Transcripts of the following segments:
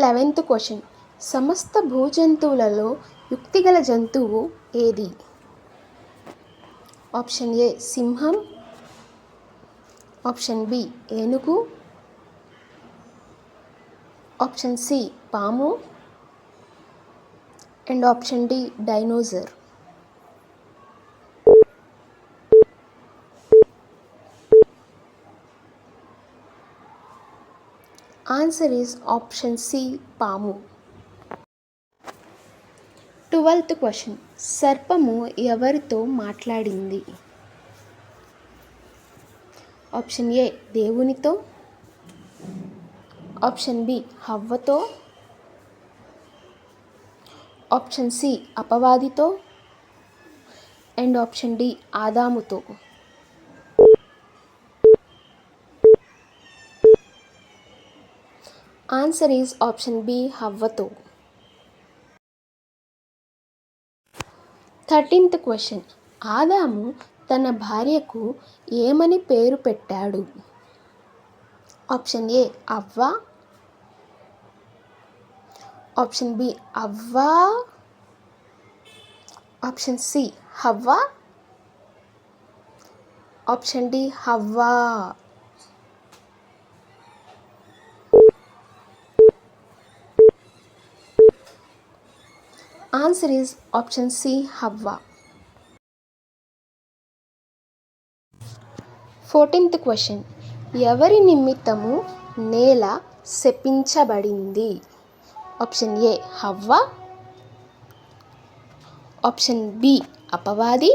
Eleventh question. సమస్త భూజంతువులలో యుక్తిగల జంతువు ఏది? ఆప్షన్ ఏ సింహం. ఆప్షన్ బి ఏనుగు. ఆప్షన్ సి పాము. And option D dinosaur. Answer is option C పాము. ట్వెల్త్ క్వశ్చన్ సర్పము ఎవరితో మాట్లాడింది? ఆప్షన్ ఏ దేవునితో. ఆప్షన్ బి హవ్వతో. ఆప్షన్ సి అపవాదితో. అండ్ ఆప్షన్ డి ఆదాముతో. ఆన్సర్ ఈజ్ ఆప్షన్ బి హవ్వతో థర్టీన్త్ క్వశ్చన్ ఆదాము తన భార్యకు ఏమని పేరు పెట్టాడు? ఆప్షన్ ఏ అవ్వ ఆప్షన్ బి అవ్వ ఆప్షన్ సి హవ్వ ఆప్షన్ డి హవ్వా ఆన్సర్ ఈజ్ ఆప్షన్ సి హవ్వ ఫోర్టీన్త్ క్వశ్చన్ ఎవరి నిమిత్తము నేల శపించబడింది? ఆప్షన్ ఏ హవ్వ ఆప్షన్ బి అపవాది.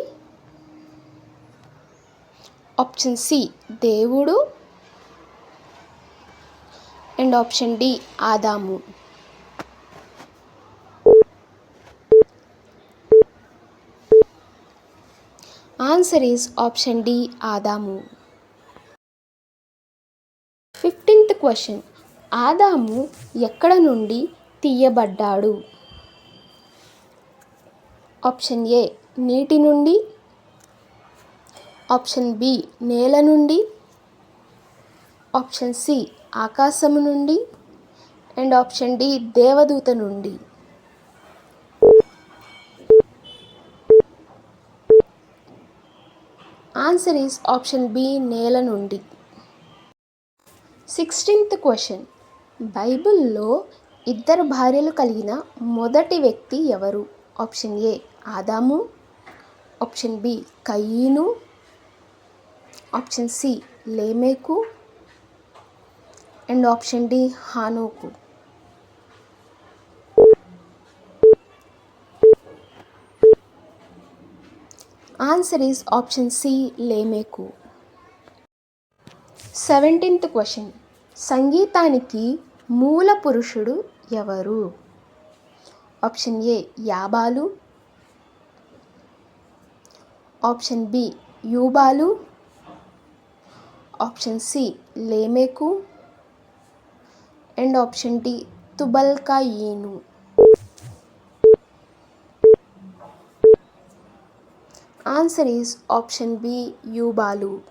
ఆప్షన్ సి దేవుడు. అండ్ ఆప్షన్ డి ఆదాము ఆన్సర్ ఈస్ ఆప్షన్ డి ఆదాము. Fifteenth question. ఆదాము ఎక్కడ నుండి తీయబడ్డాడు? ఆప్షన్ ఏ నీటి నుండి. ఆప్షన్ బి నేల నుండి. ఆప్షన్ సి ఆకాశము నుండి. అండ్ ఆప్షన్ డి దేవదూత నుండి. ఆన్సర్ ఈస్ ఆప్షన్ బి నేల నుండి. సిక్స్టీన్త్ క్వశ్చన్ బైబిల్లో ఇద్దరు భార్యలు కలిగిన మొదటి వ్యక్తి ఎవరు? ఆప్షన్ ఏ ఆదాము. ఆప్షన్ బి కయ్యను ఆప్షన్ సి లేమేకు. అండ్ ఆప్షన్ డి హానోకు. ఆన్సర్ ఈస్ ఆప్షన్ సి లేమేకు సెవెంటీన్త్ క్వశ్చన్ సంగీతానికి మూల పురుషుడు ఎవరు? ఆప్షన్ ఏ యాబాలు. ఆప్షన్ బి యూబాలు. ఆప్షన్ సి లేమేకు అండ్ ఆప్షన్ డి తుబల్కాయీను. ఆన్సర్ ఈస్ ఆప్షన్ బి యూబాలు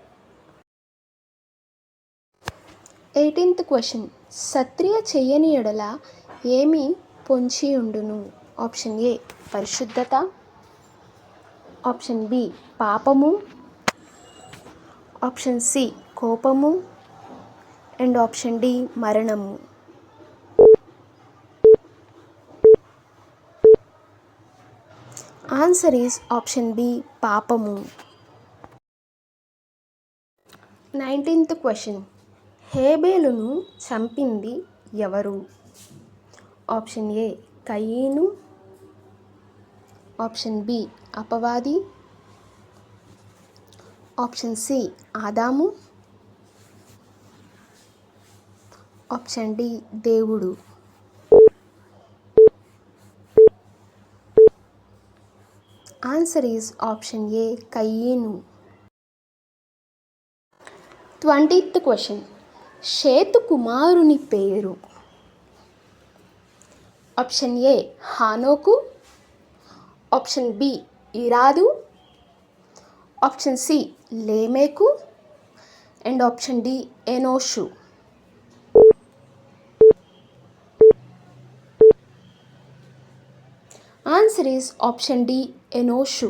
ఎయిటీన్త్ క్వశ్చన్. సత్రియ చెయ్యని ఎడల ఏమి పొంచి ఉండును? ఆప్షన్ ఏ పరిశుద్ధత. ఆప్షన్ బి పాపము. ఆప్షన్ సి కోపము. అండ్ ఆప్షన్ డి మరణము. ఆన్సర్ ఈస్ ఆప్షన్ బి పాపము. నైన్టీన్త్ క్వశ్చన్ హేబేలును చంపింది ఎవరు? ఆప్షన్ ఏ కయీను. ఆప్షన్ బి అపవాది. ఆప్షన్ సి ఆదాము. ఆప్షన్ డి దేవుడు. Answer is option A కయ్యేను. Twentieth question. శేతు కుమారుని పేరు. ఆప్షన్ ఏ హానోకు. ఆప్షన్ బి ఇరాదు. ఆప్షన్ సి లేమేకు. అండ్ ఆప్షన్ డి ఎనోషు. Answer is option D Enosh